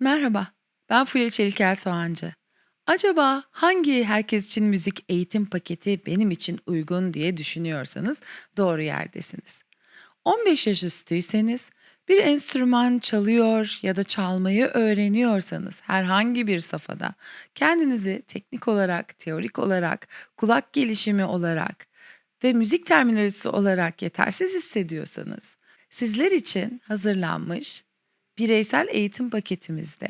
Merhaba, ben Fulya Çelikel Soğancı. Acaba hangi herkes için müzik eğitim paketi benim için uygun diye düşünüyorsanız doğru yerdesiniz. 15 yaş üstüyseniz, bir enstrüman çalıyor ya da çalmayı öğreniyorsanız herhangi bir safhada kendinizi teknik olarak, teorik olarak, kulak gelişimi olarak ve müzik terminolojisi olarak yetersiz hissediyorsanız, sizler için hazırlanmış bireysel eğitim paketimizde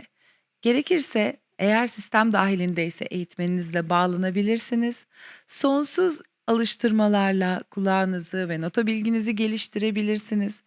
gerekirse eğer sistem dahilindeyse eğitmeninizle bağlanabilirsiniz. Sonsuz alıştırmalarla kulağınızı ve nota bilginizi geliştirebilirsiniz.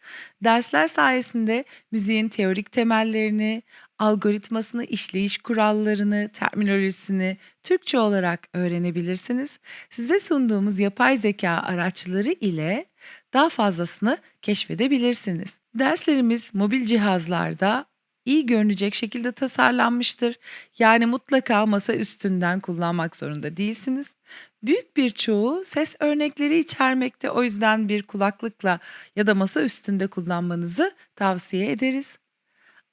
Dersler sayesinde müziğin teorik temellerini, algoritmasını, işleyiş kurallarını, terminolojisini Türkçe olarak öğrenebilirsiniz. Size sunduğumuz yapay zeka araçları ile daha fazlasını keşfedebilirsiniz. Derslerimiz mobil cihazlarda iyi görünecek şekilde tasarlanmıştır. Yani mutlaka masa üstünden kullanmak zorunda değilsiniz. Büyük bir çoğu ses örnekleri içermekte. O yüzden bir kulaklıkla ya da masa üstünde kullanmanızı tavsiye ederiz.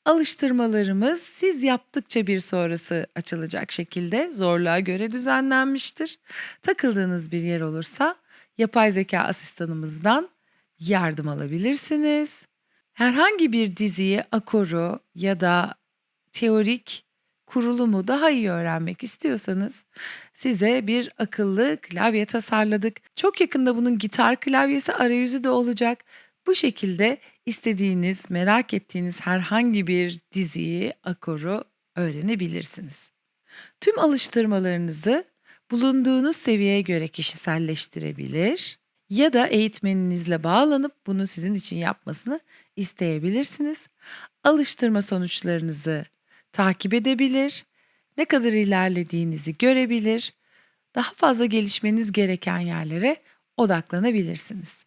Alıştırmalarımız siz yaptıkça bir sonrası açılacak şekilde zorluğa göre düzenlenmiştir. Takıldığınız bir yer olursa yapay zeka asistanımızdan yardım alabilirsiniz. Herhangi bir diziyi, akoru ya da teorik kurulumu daha iyi öğrenmek istiyorsanız size bir akıllı klavye tasarladık. Çok yakında bunun gitar klavyesi arayüzü de olacak. Bu şekilde istediğiniz, merak ettiğiniz herhangi bir diziyi, akoru öğrenebilirsiniz. Tüm alıştırmalarınızı bulunduğunuz seviyeye göre kişiselleştirebilir ya da eğitmeninizle bağlanıp bunu sizin için yapmasını isteyebilirsiniz. Alıştırma sonuçlarınızı takip edebilir, ne kadar ilerlediğinizi görebilir, daha fazla gelişmeniz gereken yerlere odaklanabilirsiniz.